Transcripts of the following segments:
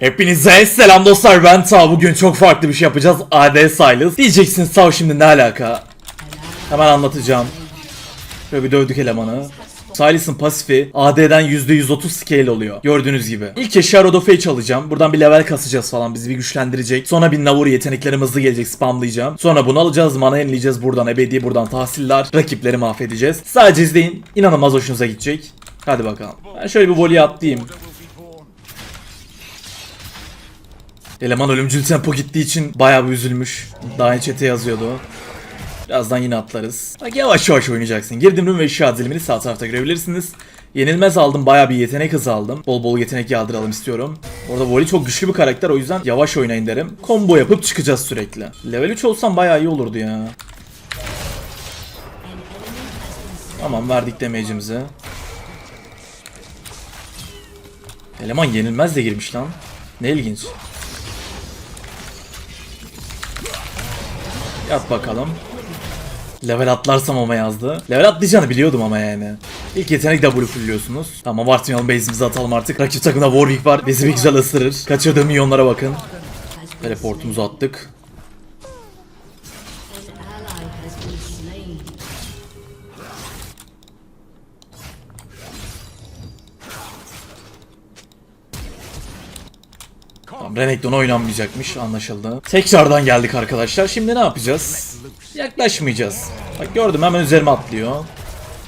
Hepinize selam dostlar ben Ta bugün çok farklı bir şey yapacağız. AD Silas Diyeceksiniz Tav şimdi ne alaka? Hemen anlatacağım. Şöyle bir dövdük elemanı. Silas'ın pasifi AD'den %130 scale oluyor Gördüğünüz gibi. İlk kez Shadow of Fate alacağım. Buradan bir level kasacağız falan bizi bir güçlendirecek. Sonra bir Navuri yeteneklerim hızlı gelecek spamlayacağım. Sonra bunu alacağız mana yenileyeceğiz buradan ebedi buradan tahsiller Rakipleri mahvedeceğiz. Sadece izleyin inanılmaz hoşunuza gidecek. Hadi bakalım. Ben şöyle bir volley atlayayım Eleman ölümcül tempo gittiği için bayağı bir üzülmüş. Daha chat'e yazıyordu. Birazdan yine atlarız. Bak yavaş yavaş oynayacaksın. Girdim room ve işaret zilimini sağ tarafta görebilirsiniz. Yenilmez aldım. Bayağı bir yetenek hızı aldım. Bol bol yetenek yağdıralım istiyorum. Orada Voli çok güçlü bir karakter o yüzden yavaş oynayın derim. Combo yapıp çıkacağız sürekli. Level 3 olsam bayağı iyi olurdu ya. Tamam verdik damage'imizi. Eleman yenilmez de girmiş lan. Ne ilginç. Yat bakalım. Level atlarsam ama yazdı. Level atlayacağını biliyordum ama yani. İlk yetenek W fulluyorsunuz. Tamam abartmayalım base'imizi atalım artık. Rakip takımda Warwick var. Bizi bir güzel ısırır. Kaçırdığım milyonlara bakın. Teleportumuzu attık. Tamam Renekton oynanmayacakmış anlaşıldı. Tekrardan geldik arkadaşlar. Şimdi ne yapacağız? Yaklaşmayacağız. Bak gördüm hemen üzerime atlıyor.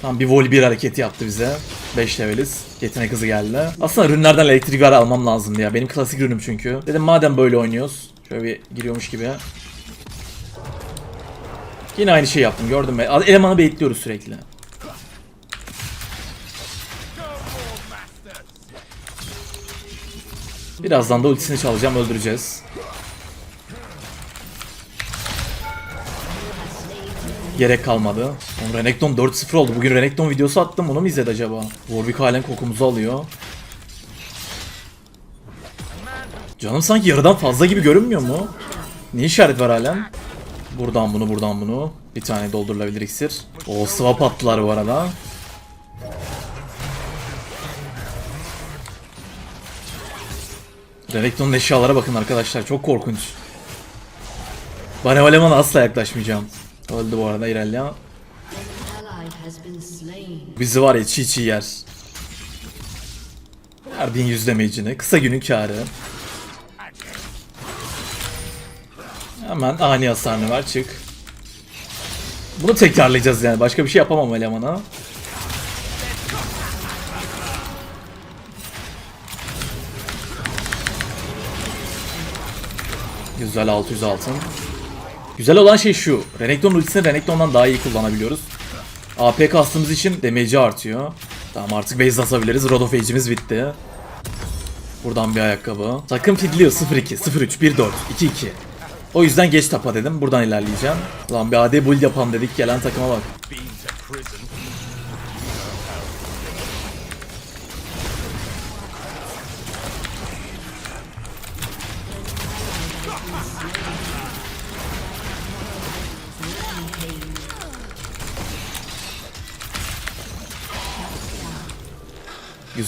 Tam bir vol bir hareketi yaptı bize. 5 leveliz. Yetenek hızı geldi. Aslında ürünlerden elektrik var almam lazımdı ya. Benim klasik ürünüm çünkü. Dedim madem böyle oynuyoruz. Şöyle bir giriyormuş gibi. Yine aynı şey yaptım gördüm. Elemanı bekliyoruz sürekli. Birazdan da ultisini çalacağım öldüreceğiz. Gerek kalmadı. Oğlum Renekton 4-0 oldu. Bugün Renekton videosu attım. Onu mu izledi acaba? Warwick halen kokumuzu alıyor. Canım sanki yarıdan fazla gibi görünmüyor mu? Ne işaret var halen? Buradan bunu buradan bunu. Bir tane doldurulabilir iksir. O swap attılar bu arada. Renekton'un eşyalara bakın arkadaşlar. Çok korkunç. Bana asla yaklaşmayacağım. Öldü bu arada been slain. Bizi var ya çiğ çiğ yer. Verdiğin yüzlemeyicini. Kısa günün kârı. Hemen ani hasarını ver çık. Bunu tekrarlayacağız yani. Başka bir şey yapamam elemana. Güzel 600 altın. Güzel olan şey şu. Renekton ultisini Renekton'dan daha iyi kullanabiliyoruz. AP kastığımız için damage'i artıyor. Tamam artık base atabiliriz. Rod of Age'imiz bitti. Buradan bir ayakkabı. Takım fidliyor 0-2, 0-3, 1-4, 2-2. O yüzden geç tapa dedim. Buradan ilerleyeceğim. Lan bir AD build yapalım dedik. Gelen takıma bak.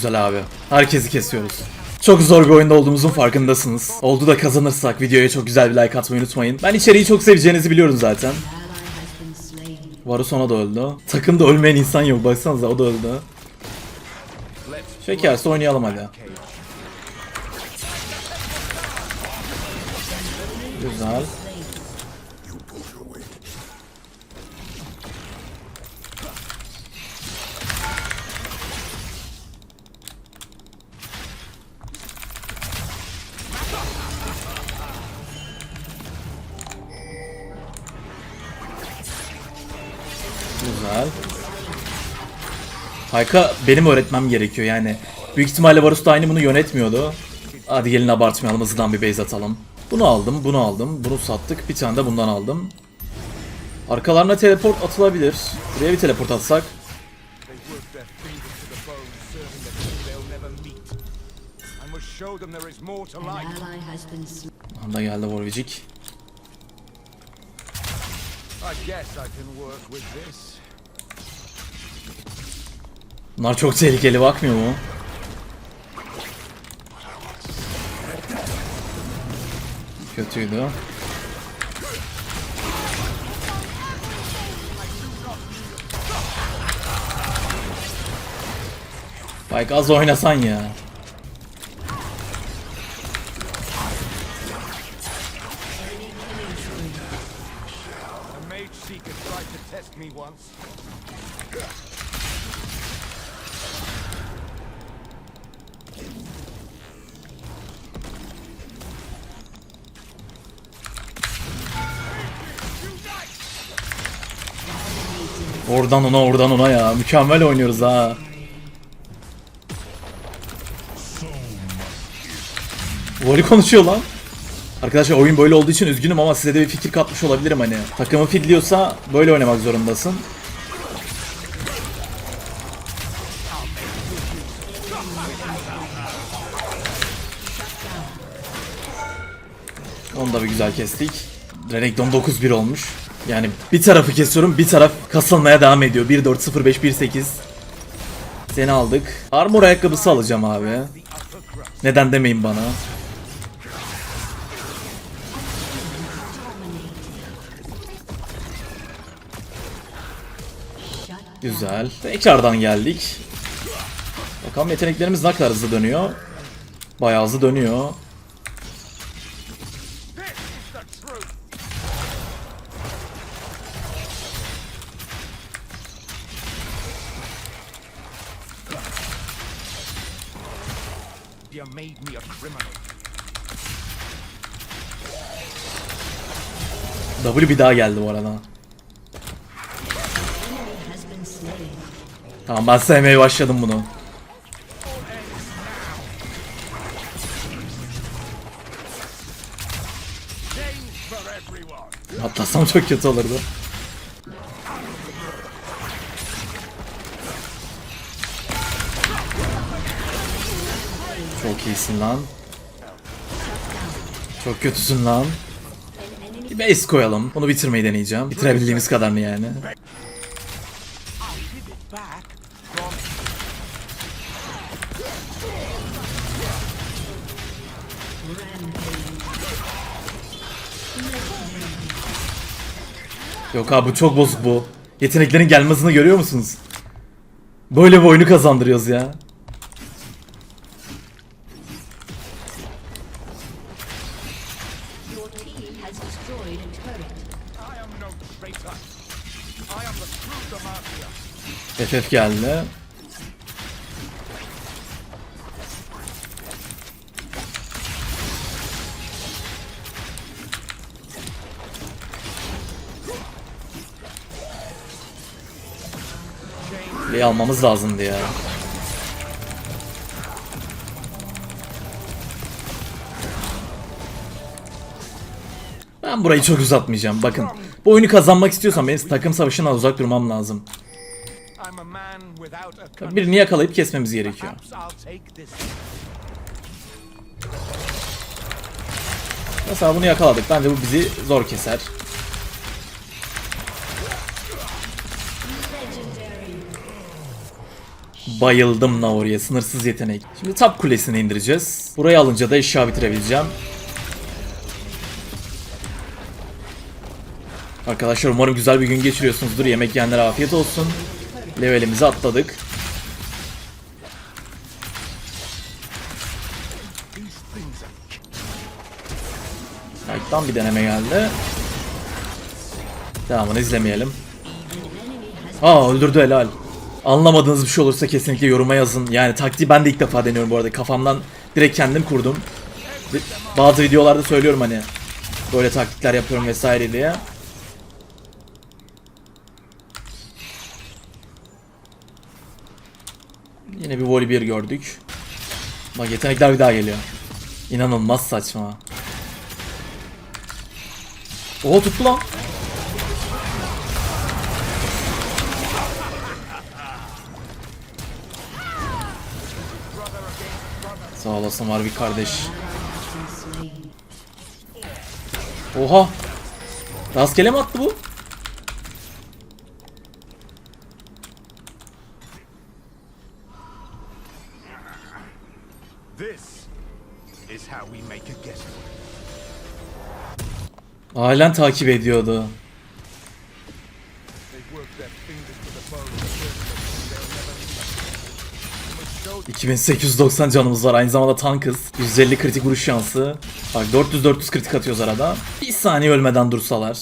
Güzel abi. Herkesi kesiyoruz. Çok zor bir oyunda olduğumuzun farkındasınız. Oldu da kazanırsak videoya çok güzel bir like atmayı unutmayın. Ben içeriği çok seveceğinizi biliyorum zaten. Varus ona da öldü. Takımda ölmeyen insan yok. Baksanıza o da öldü. Şekerse oynayalım hadi. Güzel. Güzel. Hayka benim öğretmem gerekiyor yani. Büyük ihtimalle Varus da aynı bunu yönetmiyordu. Hadi gelin abartmayalım hızlıdan bir base atalım. Bunu aldım, bunu aldım, bunu sattık. Bir tane de bundan aldım. Arkalarına teleport atılabilir. Buraya bir teleport atsak. Anda geldi Warwick. I guess I can work with this. Bunlar çok tehlikeli bakmıyor mu? Kötüydü. Bak az oynasan ya. Oradan ona oradan ona ya. Mükemmel oynuyoruz ha. Voli konuşuyor lan. Arkadaşlar oyun böyle olduğu için üzgünüm ama size de bir fikir katmış olabilirim hani. Takımı fidliyorsa böyle oynamak zorundasın. Onu da bir güzel kestik. Renekton 9-1 olmuş. Yani bir tarafı kesiyorum, bir taraf kasılmaya devam ediyor. 1-4-0-5-1-8. Seni aldık. Armor ayakkabısı alacağım abi. Neden demeyin bana. Güzel. Tekrardan geldik. Bakalım yeteneklerimiz ne kadar hızlı dönüyor. Bayağı hızlı dönüyor. You made me a criminal. W bir daha geldi bu arada. Tamam ben sevmeye başladım bunu. Atlasam çok kötü olurdu. Çok iyisin lan. Çok kötüsün lan. Bir base koyalım. Bunu bitirmeyi deneyeceğim. Bitirebildiğimiz kadarını yani. Yok abi bu çok bozuk bu. Yeteneklerin gelmesini görüyor musunuz? Böyle bir oyunu kazandırıyoruz ya. Your team has destroyed a turret. I am no traitor. I am the true Demacia. FF geldi. Kuleyi almamız lazımdı ya. Ben burayı çok uzatmayacağım. Bakın. Bu oyunu kazanmak istiyorsam benim takım savaşından uzak durmam lazım. Birini yakalayıp kesmemiz gerekiyor. Mesela bunu yakaladık. Bence bu bizi zor keser. Bayıldım Naori'ye. Sınırsız yetenek. Şimdi top kulesini indireceğiz. Burayı alınca da eşya bitirebileceğim. Arkadaşlar umarım güzel bir gün geçiriyorsunuzdur. Yemek yiyenlere afiyet olsun. Levelimizi atladık. Knight'tan bir deneme geldi. Devamını izlemeyelim. Aa öldürdü helal. Anlamadığınız bir şey olursa kesinlikle yoruma yazın. Yani taktiği ben de ilk defa deniyorum bu arada. Kafamdan direkt kendim kurdum. Bazı videolarda söylüyorum hani böyle taktikler yapıyorum vesaire diye. Yine bir Volibear gördük. Bak yetenekler bir daha geliyor. İnanılmaz saçma. Oha tuttu lan. Sağ olasın var bir kardeş. Oha. Rastgele mi attı bu? This is how we make a guesswork. Halen takip ediyordu. They work their fingers to the bone, certain that they'll never meet. And will show 2890 canımız var. Aynı zamanda tankız. 150 kritik vuruş şansı. Bak 400-400 kritik atıyoruz arada. Bir saniye ölmeden dursalar.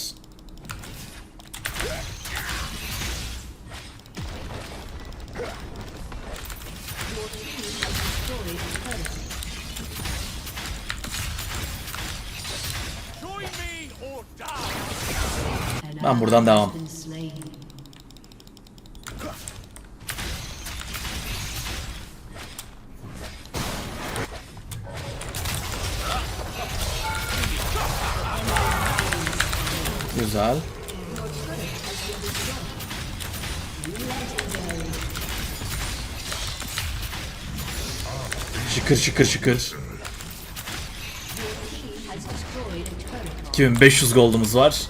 Ben buradan devam. Güzel. Şıkır şıkır şıkır. 2500 gold'umuz var.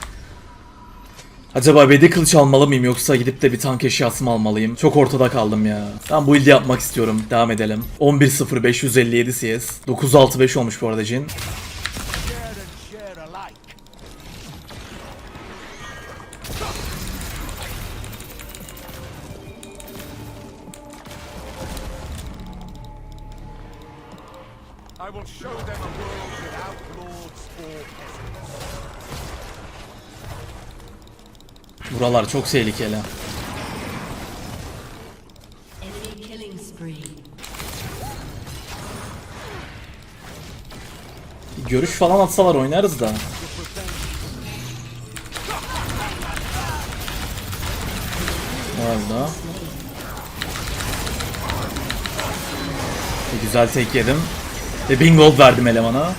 Acaba BD kılıç almalı mıyım yoksa gidip de bir tank eşyası mı almalıyım? Çok ortada kaldım ya. Ben bu ilde yapmak istiyorum. Devam edelim. 11.0557 CS. 965 olmuş bu arada Jin. Buralar çok tehlikeli. Görüş falan atsalar oynarız da. Oldu? Bir güzel tek yedim. Ve 1000 gold verdim elemana.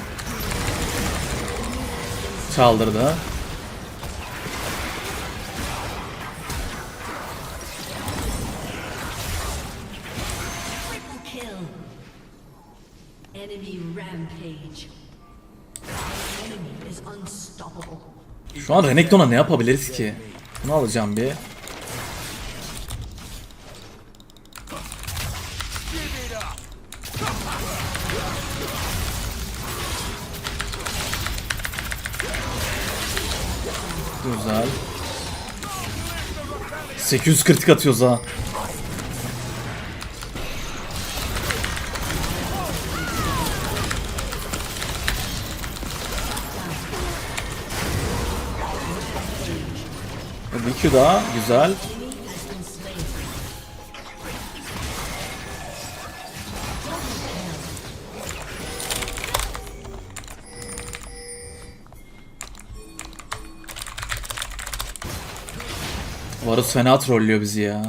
Çaldırdı. Şu an Renekton'a ne yapabiliriz ki? Bunu alacağım bir. Güzel. 800 kritik atıyoruz ha. Bir Q daha güzel. Varus fena trollüyor bizi ya.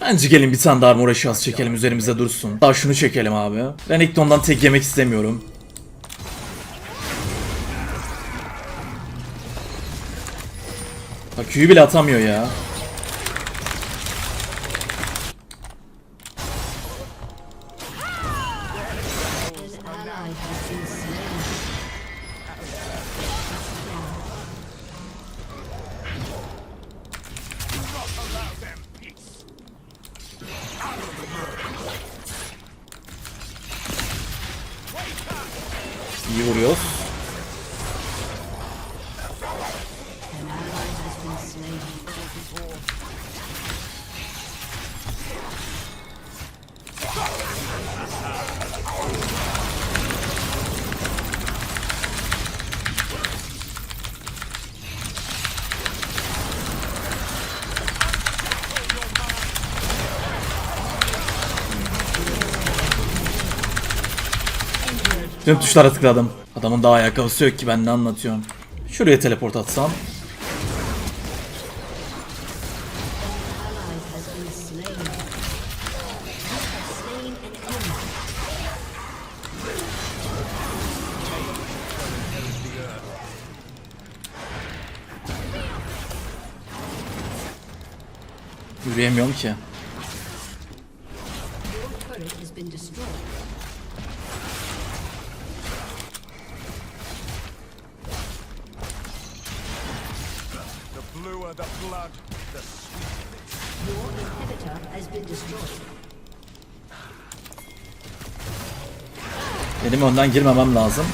Bence gelin bir tane daha armor eşyası çekelim üzerimize dursun. Daha şunu çekelim abi. Renekton'dan tek yemek istemiyorum. Bak Q'yu bile atamıyor ya. Tüm tuşlara tıkladım. Adamın daha ayakkabısı yok ki ben ne anlatıyorum. Şuraya teleport atsam. Been destroyed. Benim önden girmemem lazım.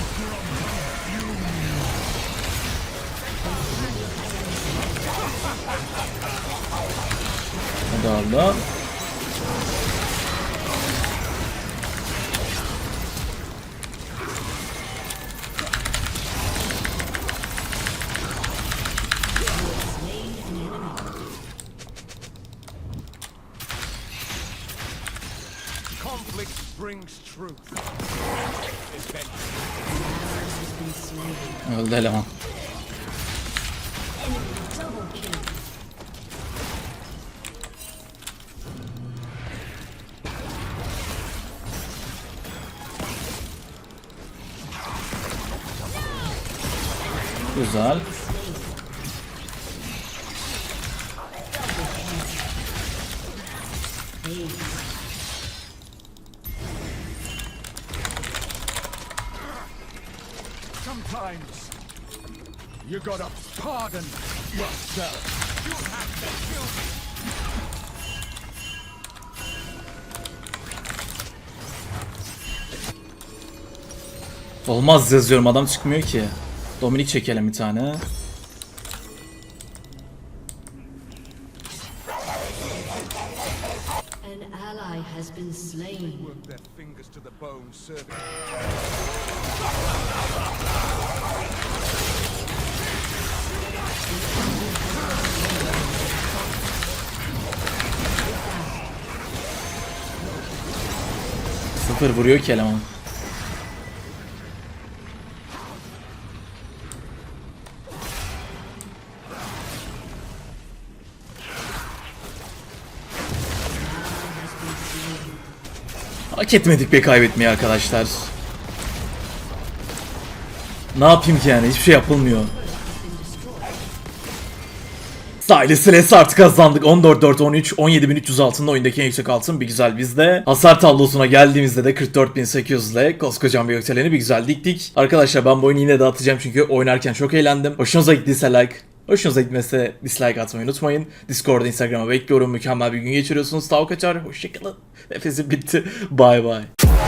Slain. Öldü eleman. Güzel. Sometimes you gotta pardon yourself. You have to kill me. Olmaz yazıyorum adam çıkmıyor ki. Dominik çekelim bir tane. Sıfır vuruyor ki eleman. Hak etmedik be kaybetmeyi arkadaşlar. Ne yapayım ki yani hiçbir şey yapılmıyor. Silas'ı artık kazandık. 14-4-13, 17.300 altında oyundaki en yüksek altın bir güzel bizde. Hasar tablosuna geldiğimizde de 44.800 ile koskocaman bir yükseleni bir güzel diktik. Arkadaşlar ben bu oyunu yine dağıtacağım çünkü oynarken çok eğlendim. Hoşunuza gittiyse like, hoşunuza gitmese dislike atmayı unutmayın. Discord'da Instagram'a bekliyorum. Mükemmel bir gün geçiriyorsunuz. Tavuk kaçar. Hoşçakalın. Nefesim bitti. Bye bye.